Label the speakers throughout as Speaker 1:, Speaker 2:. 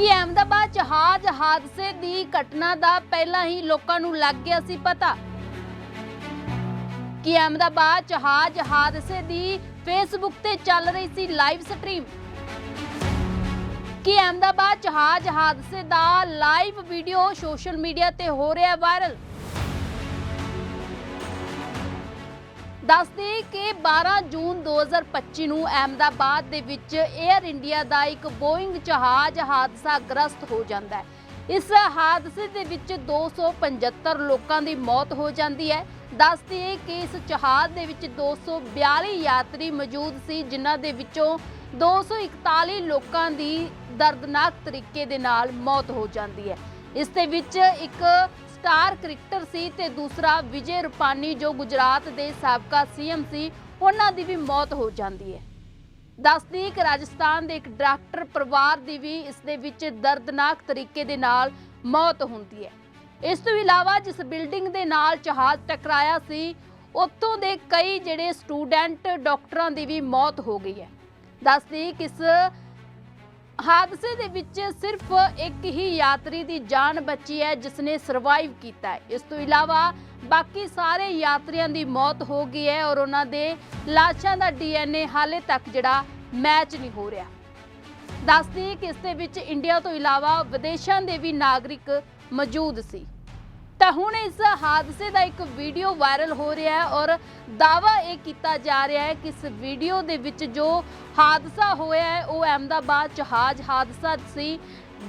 Speaker 1: ਕਿ ਅਹਿਮਦਾਬਾਦ ਜਹਾਜ਼ ਹਾਦਸੇ ਦੀ ਘਟਨਾ ਦਾ ਪਹਿਲਾਂ ਹੀ ਲੋਕਾਂ ਨੂੰ ਲੱਗ ਗਿਆ ਸੀ ਪਤਾ। ਕਿ ਅਹਿਮਦਾਬਾਦ ਜਹਾਜ਼ ਹਾਦਸੇ ਦੀ ਫੇਸਬੁੱਕ ਤੇ ਚੱਲ ਰਹੀ ਸੀ ਲਾਈਵ ਸਟ੍ਰੀਮ ਕਿ ਅਹਿਮਦਾਬਾਦ ਜਹਾਜ਼ ਹਾਦਸੇ ਦਾ ਲਾਈਵ ਵੀਡੀਓ ਸੋਸ਼ਲ ਮੀਡੀਆ ਤੇ ਹੋ ਰਿਹਾ ਵਾਇਰਲ ਦੱਸਦੇ ਕਿ 12 ਜੂਨ 2025 ਨੂੰ ਅਹਿਮਦਾਬਾਦ ਦੇ ਵਿੱਚ 에ਅਰ ਇੰਡੀਆ ਦਾ ਇੱਕ ਬੋਇੰਗ ਜਹਾਜ਼ ਹਾਦਸਾ ਗ੍ਰਸਤ ਹੋ ਜਾਂਦਾ ਹੈ। ਇਸ ਹਾਦਸੇ ਦੇ ਵਿੱਚ 275 ਲੋਕਾਂ ਦੀ ਮੌਤ ਹੋ ਜਾਂਦੀ ਹੈ। ਦੱਸਦੇ ਕਿ ਇਸ ਜਹਾਜ਼ ਦੇ ਵਿੱਚ 242 ਯਾਤਰੀ ਮੌਜੂਦ ਸੀ, ਜਿਨ੍ਹਾਂ ਦੇ ਵਿੱਚੋਂ 241 ਲੋਕਾਂ ਦੀ ਦਰਦਨਾਕ ਤਰੀਕੇ ਦੇ ਨਾਲ ਮੌਤ ਹੋ ਜਾਂਦੀ ਹੈ। ਇਸ ਦੇ ਵਿੱਚ ਇੱਕ ਸਟਾਰ ਕ੍ਰਿਕਟਰ ਸੀ ਤੇ ਦੂਸਰਾ ਵਿਜੇ ਰੂਪਾਨੀ ਜੋ ਗੁਜਰਾਤ ਦੇ ਸਾਬਕਾ ਸੀਐਮ ਸੀ, ਉਹਨਾਂ ਦੀ ਵੀ ਮੌਤ ਹੋ ਜਾਂਦੀ ਹੈ। ਦੱਸਦੀ ਕਿ ਰਾਜਸਥਾਨ ਦੇ ਇੱਕ ਡਾਕਟਰ ਪਰਿਵਾਰ ਦੀ ਵੀ ਇਸ ਦੇ ਵਿੱਚ ਦਰਦਨਾਕ ਤਰੀਕੇ ਦੇ ਨਾਲ ਮੌਤ ਹੁੰਦੀ ਹੈ। ਇਸ ਤੋਂ ਇਲਾਵਾ ਜਿਸ ਬਿਲਡਿੰਗ ਦੇ ਨਾਲ ਜਹਾਜ਼ ਟਕਰਾਇਆ ਸੀ, ਉੱਥੋਂ ਦੇ ਕਈ ਜਿਹੜੇ ਸਟੂਡੈਂਟ ਡਾਕਟਰਾਂ ਦੀ ਵੀ ਮੌਤ ਹੋ ਗਈ ਹੈ। ਦੱਸਦੀ ਕਿ ਇਸ ਹਾਦਸੇ ਦੇ ਵਿੱਚ ਸਿਰਫ ਇੱਕ ਹੀ ਯਾਤਰੀ ਦੀ ਜਾਨ ਬਚੀ ਹੈ ਜਿਸ ਨੇ ਸਰਵਾਈਵ ਕੀਤਾ ਹੈ। ਇਸ ਤੋਂ ਇਲਾਵਾ ਬਾਕੀ ਸਾਰੇ ਯਾਤਰੀਆਂ ਦੀ ਮੌਤ ਹੋ ਗਈ ਹੈ ਔਰ ਉਹਨਾਂ ਦੇ ਲਾਸ਼ਾਂ ਦਾ ਡੀਐਨਏ ਹਾਲੇ ਤੱਕ ਜਿਹੜਾ ਮੈਚ ਨਹੀਂ ਹੋ ਰਿਹਾ। ਦੱਸਦੀ ਕਿ ਇਸ ਦੇ ਵਿੱਚ ਇੰਡੀਆ ਤੋਂ ਇਲਾਵਾ ਵਿਦੇਸ਼ਾਂ ਦੇ ਵੀ ਨਾਗਰਿਕ ਮੌਜੂਦ ਸੀ। ਤਾਂ ਹੁਣ ਇਸ ਹਾਦਸੇ ਦਾ ਇੱਕ ਵੀਡੀਓ ਵਾਇਰਲ ਹੋ ਰਿਹਾ ਹੈ ਔਰ ਦਾਵਾ ਇਹ ਕੀਤਾ ਜਾ ਰਿਹਾ ਹੈ ਕਿ ਇਸ ਵੀਡੀਓ ਦੇ ਵਿੱਚ ਜੋ ਹਾਦਸਾ ਹੋਇਆ ਹੈ, ਉਹ ਅਹਿਮਦਾਬਾਦ ਜਹਾਜ਼ ਹਾਦਸਾ ਸੀ।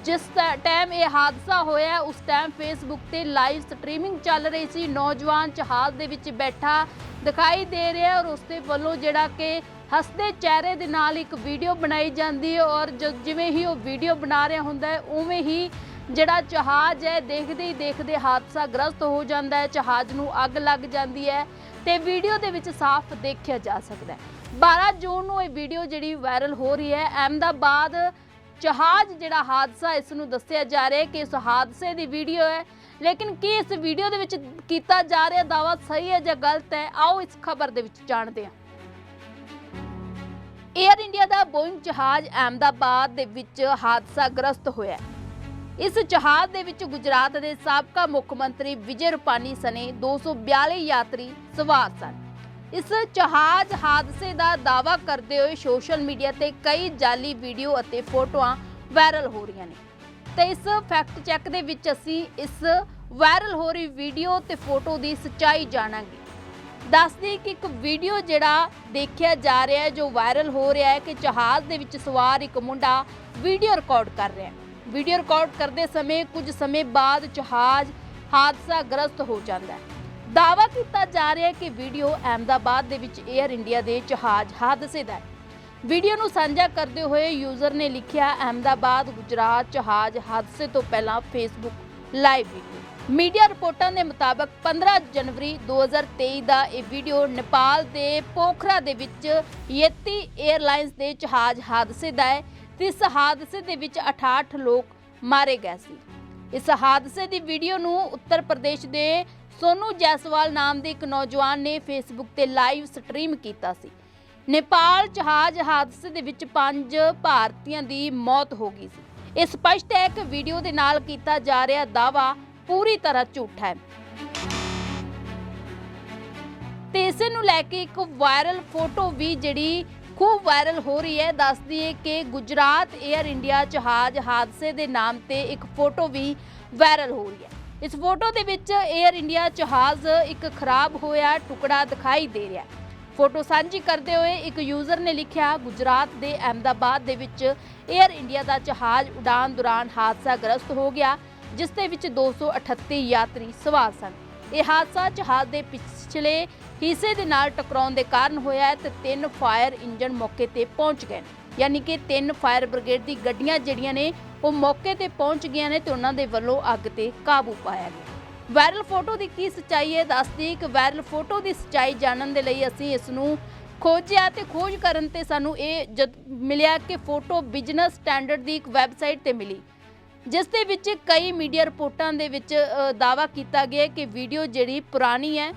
Speaker 1: ਜਿਸ ਟਾਈਮ ਇਹ ਹਾਦਸਾ ਹੋਇਆ ਉਸ ਟਾਈਮ ਫੇਸਬੁੱਕ ਤੇ ਲਾਈਵ ਸਟ੍ਰੀਮਿੰਗ ਚੱਲ ਰਹੀ ਸੀ। ਨੌਜਵਾਨ ਜਹਾਜ਼ ਦੇ ਵਿੱਚ ਬੈਠਾ ਦਿਖਾਈ ਦੇ ਰਿਹਾ ਔਰ ਉਸ ਦੇ ਵੱਲੋਂ ਜਿਹੜਾ ਕਿ ਹੱਸਦੇ ਚਿਹਰੇ ਦੇ ਨਾਲ ਇੱਕ ਵੀਡੀਓ ਬਣਾਈ ਜਾਂਦੀ ਹੈ ਔਰ ਜ- ਜਿਵੇਂ ਹੀ ਉਹ ਵੀਡੀਓ ਬਣਾ ਰਿਹਾ ਹੁੰਦਾ ਹੈ, ਉਵੇਂ ਹੀ ਜਿਹੜਾ ਜਹਾਜ਼ ਹੈ, ਦੇਖਦੇ ਹੀ ਦੇਖਦੇ ਹਾਦਸਾ ਗ੍ਰਸਤ ਹੋ ਜਾਂਦਾ ਹੈ, ਜਹਾਜ਼ ਨੂੰ ਅੱਗ ਲੱਗ ਜਾਂਦੀ ਹੈ ਤੇ ਵੀਡੀਓ ਦੇ ਵਿੱਚ ਸਾਫ਼ ਦੇਖਿਆ ਜਾ ਸਕਦਾ ਹੈ। 12 ਜੂਨ ਨੂੰ ਇਹ ਵੀਡੀਓ ਜਿਹੜੀ ਵਾਇਰਲ ਹੋ ਰਹੀ ਹੈ, ਅਹਿਮਦਾਬਾਦ ਜਹਾਜ਼ ਜਿਹੜਾ ਹਾਦਸਾ ਇਸ ਨੂੰ ਦੱਸਿਆ ਜਾ ਰਿਹਾ ਹੈ ਕਿ ਇਸ ਹਾਦਸੇ ਦੀ ਵੀਡੀਓ ਹੈ। ਲੇਕਿਨ ਕੀ ਇਸ ਵੀਡੀਓ ਦੇ ਵਿੱਚ ਕੀਤਾ ਜਾ ਰਿਹਾ ਦਾਵਾ ਸਹੀ ਹੈ ਜਾਂ ਗਲਤ ਹੈ, ਆਓ ਇਸ ਖਬਰ ਦੇ ਵਿੱਚ ਜਾਣਦੇ ਹਾਂ। 에ਅਰ ਇੰਡੀਆ ਦਾ ਬੋਇੰਗ ਜਹਾਜ਼ ਅਹਿਮਦਾਬਾਦ ਦੇ ਵਿੱਚ ਹਾਦਸਾ ਗ੍ਰਸਤ ਹੋਇਆ ਹੈ। ਇਸ ਜਹਾਜ਼ ਦੇ ਵਿੱਚ ਗੁਜਰਾਤ ਦੇ ਸਾਬਕਾ ਮੁੱਖ ਮੰਤਰੀ ਵਿਜੇ ਰੂਪਾਨੀ ਸਣੇ 242 ਯਾਤਰੀ ਸਵਾਰ ਸਨ। ਇਸ ਜਹਾਜ਼ ਹਾਦਸੇ ਦਾ ਦਾਵਾ ਕਰਦੇ ਹੋਏ ਸੋਸ਼ਲ ਮੀਡੀਆ ਤੇ ਕਈ ਜਾਲੀ ਵੀਡੀਓ ਅਤੇ ਫੋਟੋਆਂ ਵਾਇਰਲ ਹੋ ਰਹੀਆਂ ਨੇ। ਤੇ ਇਸ ਫੈਕਟ ਚੈੱਕ ਦੇ ਵਿੱਚ ਅਸੀਂ ਇਸ ਵਾਇਰਲ ਹੋ ਰਹੀ ਵੀਡੀਓ ਤੇ ਫੋਟੋ ਦੀ ਸੱਚਾਈ ਜਾਣਾਂਗੇ। ਦੱਸਦੀ ਕਿ ਇੱਕ ਵੀਡੀਓ ਜਿਹੜਾ ਦੇਖਿਆ ਜਾ ਰਿਹਾ ਹੈ, ਜੋ ਵਾਇਰਲ ਹੋ ਰਿਹਾ ਹੈ ਕਿ ਜਹਾਜ਼ ਦੇ ਵਿੱਚ ਸਵਾਰ ਇੱਕ ਮੁੰਡਾ ਵੀਡੀਓ ਰਿਕਾਰਡ ਕਰ ਰਿਹਾ ਹੈ। ਵੀਡੀਓ ਰਿਕਾਰਡ ਕਰਦੇ ਸਮੇਂ ਕੁਝ ਸਮੇਂ ਬਾਅਦ ਜਹਾਜ਼ ਹਾਦਸਾ ਗ੍ਰਸਤ ਹੋ ਜਾਂਦਾ ਹੈ। ਦਾਵਾ ਕੀਤਾ ਜਾ ਰਿਹਾ ਹੈ ਕਿ ਵੀਡੀਓ ਅਹਿਮਦਾਬਾਦ ਦੇ ਵਿੱਚ 에ਅਰ ਇੰਡੀਆ ਦੇ ਜਹਾਜ਼ ਹਾਦਸੇ ਦਾ ਹੈ। ਵੀਡੀਓ ਨੂੰ ਸਾਂਝਾ ਕਰਦੇ ਹੋਏ ਯੂਜ਼ਰ ਨੇ ਲਿਖਿਆ, ਅਹਿਮਦਾਬਾਦ ਗੁਜਰਾਤ ਜਹਾਜ਼ ਹਾਦਸੇ ਤੋਂ ਪਹਿਲਾਂ ਫੇਸਬੁੱਕ ਲਾਈਵ ਵੀਡੀਓ ਮੀਡੀਆ ਰਿਪੋਰਟਾਂ ਦੇ ਮੁਤਾਬਕ 15 ਜਨਵਰੀ 2023 ਦਾ ਇਹ ਵੀਡੀਓ ਨੇਪਾਲ ਦੇ ਪੋਖਰਾ ਦੇ ਵਿੱਚ ਯੇਤੀ 에ਅਰਲਾਈਨਸ ਦੇ ਜਹਾਜ਼ ਹਾਦਸੇ ਦਾ ਹੈ। ਤੇ ਇਸ ਹਾਦਸੇ ਦੇ ਵਿੱਚ 68 ਲੋਕ ਮਾਰੇ ਗਏ ਸੀ। ਇਸ ਹਾਦਸੇ ਦੀ ਵੀਡੀਓ ਨੂੰ ਉੱਤਰ ਪ੍ਰਦੇਸ਼ ਦੇ ਸੋਨੂ ਜੈਸਵਾਲ ਨਾਮ ਦੇ ਇੱਕ ਨੌਜਵਾਨ ਨੇ ਫੇਸਬੁੱਕ ਤੇ ਲਾਈਵ ਸਟ੍ਰੀਮ ਕੀਤਾ ਸੀ। ਨੇਪਾਲ ਜਹਾਜ਼ ਹਾਦਸੇ ਦੇ ਵਿੱਚ ਪੰਜ ਭਾਰਤੀਆਂ ਦੀ ਮੌਤ ਹੋ ਗਈ ਸੀ। ਇਹ ਸਪਸ਼ਟ ਹੈ ਕਿ ਵੀਡੀਓ ਦੇ ਨਾਲ ਕੀਤਾ ਜਾ ਰਿਹਾ ਦਾਵਾ ਪੂਰੀ ਤਰ੍ਹਾਂ ਝੂਠਾ ਹੈ। ਤੇ ਇਸੇ ਨੂੰ ਲੈ ਕੇ ਇੱਕ ਵਾਇਰਲ ਫੋਟੋ ਵੀ ਜਿਹੜੀ ਖੂਬ ਵਾਇਰਲ ਹੋ ਰਹੀ ਹੈ। ਦੱਸਦੀ ਹੈ ਕਿ ਗੁਜਰਾਤ 에ਅਰ ਇੰਡੀਆ ਜਹਾਜ਼ ਹਾਦਸੇ ਦੇ ਨਾਮ ਤੇ ਇੱਕ ਫੋਟੋ ਵੀ ਵਾਇਰਲ ਹੋ ਰਹੀ ਹੈ। ਇਸ ਫੋਟੋ ਦੇ ਵਿੱਚ 에ਅਰ ਇੰਡੀਆ ਜਹਾਜ਼ ਇੱਕ ਖਰਾਬ ਹੋਇਆ ਟੁਕੜਾ ਦਿਖਾਈ ਦੇ ਰਿਹਾ ਹੈ। ਫੋਟੋ ਸਾਂਝੀ ਕਰਦੇ ਹੋਏ ਇੱਕ ਯੂਜ਼ਰ ਨੇ ਲਿਖਿਆ, ਗੁਜਰਾਤ ਦੇ ਅਹਮਦਾਬਾਦ ਦੇ ਵਿੱਚ 에ਅਰ ਇੰਡੀਆ ਦਾ ਜਹਾਜ਼ ਉਡਾਨ ਦੌਰਾਨ ਹਾਦਸਾ ਗ੍ਰਸਤ ਹੋ ਗਿਆ, ਜਿਸ ਦੇ ਵਿੱਚ 238 ਯਾਤਰੀ ਸਵਾਰ ਸਨ। ਇਹ ਹਾਦਸਾ ਜਹਾਜ਼ ਦੇ ਪਿਛਲੇ ਹਿੱਸੇ ਦੇ ਨਾਲ ਟਕਰਾਉਣ ਦੇ ਕਾਰਨ ਹੋਇਆ ਹੈ ਤੇ ਤਿੰਨ ਫਾਇਰ ਇੰਜਨ ਮੌਕੇ ਤੇ ਪਹੁੰਚ ਗਏ ਯਾਨੀ ਕਿ ਤਿੰਨ ਫਾਇਰ ਬ੍ਰਿਗੇਡ ਦੀ ਗੱਡੀਆਂ ਜਿਹੜੀਆਂ ਨੇ ਉਹ ਮੌਕੇ ਤੇ ਪਹੁੰਚ ਗਈਆਂ ਨੇ ਤੇ ਉਹਨਾਂ ਦੇ ਵੱਲੋਂ ਅੱਗ ਤੇ ਕਾਬੂ ਪਾਇਆ ਗਿਆ। ਵਾਇਰਲ ਫੋਟੋ ਦੀ ਕੀ ਸੱਚਾਈ ਹੈ ਦੱਸਦੀ ਕਿ ਵਾਇਰਲ ਫੋਟੋ ਦੀ ਸੱਚਾਈ ਜਾਣਨ ਦੇ ਲਈ ਅਸੀਂ ਇਸ ਨੂੰ ਖੋਜਿਆ ਤੇ ਖੋਜ ਕਰਨ ਤੇ ਸਾਨੂੰ ਇਹ ਜਦ ਮਿਲਿਆ ਕਿ ਫੋਟੋ ਬਿਜ਼ਨਸ ਸਟੈਂਡਰਡ ਦੀ ਇੱਕ ਵੈਬਸਾਈਟ ਤੇ ਮਿਲੀ ਜਿਸ ਦੇ ਵਿੱਚ ਕਈ ਮੀਡੀਆ ਰਿਪੋਰਟਾਂ ਦੇ ਵਿੱਚ ਅ, ਦਾਅਵਾ ਕੀਤਾ ਗਿਆ ਕਿ ਵੀਡੀਓ ਜਿਹੜੀ ਪੁਰਾਣੀ ਹੈ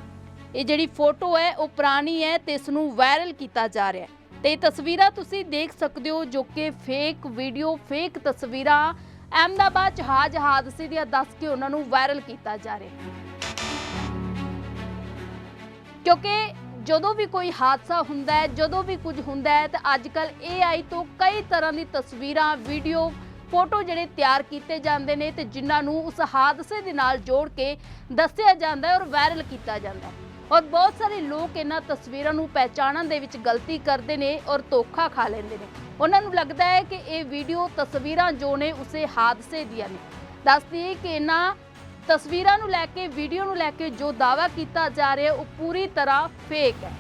Speaker 1: ਇਹ ਜਿਹੜੀ ਫੋਟੋ ਹੈ, ਉਹ ਪੁਰਾਣੀ ਹੈ ਤੇ ਇਸ ਨੂੰ ਵਾਇਰਲ ਕੀਤਾ ਜਾ ਰਿਹਾ ਹੈ। ਤੇ ਇਹ ਤਸਵੀਰਾਂ ਤੁਸੀਂ ਦੇਖ ਸਕਦੇ ਹੋ ਜੋ ਕਿ ਫੇਕ ਵੀਡੀਓ ਫੇਕ ਤਸਵੀਰਾਂ ਅਹਿਮਦਾਬਾਦ ਜਹਾਜ਼ ਹਾਦਸੇ ਦੀਆਂ ਦੱਸ ਕੇ ਉਹਨਾਂ ਨੂੰ ਵਾਇਰਲ ਕੀਤਾ ਜਾ ਰਿਹਾ ਕਿਉਂਕਿ ਜਦੋਂ ਵੀ ਕੋਈ ਹਾਦਸਾ ਹੁੰਦਾ ਹੈ, ਜਦੋਂ ਵੀ ਕੁਝ ਹੁੰਦਾ ਹੈ, ਤਾਂ ਅੱਜ ਕੱਲ AI ਤੋਂ ਕਈ ਤਰ੍ਹਾਂ ਦੀ ਤਸਵੀਰਾਂ ਵੀਡੀਓ ਫੋਟੋ ਜਿਹੜੇ ਤਿਆਰ ਕੀਤੇ ਜਾਂਦੇ ਨੇ ਤੇ ਜਿਨ੍ਹਾਂ ਨੂੰ ਉਸ ਹਾਦਸੇ ਦੇ ਨਾਲ ਜੋੜ ਕੇ ਦੱਸਿਆ ਜਾਂਦਾ ਹੈ ਔਰ ਵਾਇਰਲ ਕੀਤਾ ਜਾਂਦਾ ਹੈ। ਔਰ ਬਹੁਤ ਸਾਰੇ ਲੋਕ ਇਹਨਾਂ ਤਸਵੀਰਾਂ ਨੂੰ ਪਹਿਚਾਣਨ ਦੇ ਵਿੱਚ ਗਲਤੀ ਕਰਦੇ ਨੇ ਔਰ ਧੋਖਾ ਖਾ ਲੈਂਦੇ ਨੇ। ਉਹਨਾਂ ਨੂੰ ਲੱਗਦਾ ਹੈ ਕਿ ਇਹ ਵੀਡੀਓ ਤਸਵੀਰਾਂ ਜੋ ਨੇ ਉਸੇ ਹਾਦਸੇ ਦੀਆਂ ਨੇ। ਦੱਸਦੀ ਕਿ ਇਹਨਾਂ ਤਸਵੀਰਾਂ ਨੂੰ ਲੈ ਕੇ, ਵੀਡੀਓ ਨੂੰ ਲੈ ਕੇ ਜੋ ਦਾਵਾ ਕੀਤਾ ਜਾ ਰਿਹਾ, ਉਹ ਪੂਰੀ ਤਰ੍ਹਾਂ ਫੇਕ ਹੈ।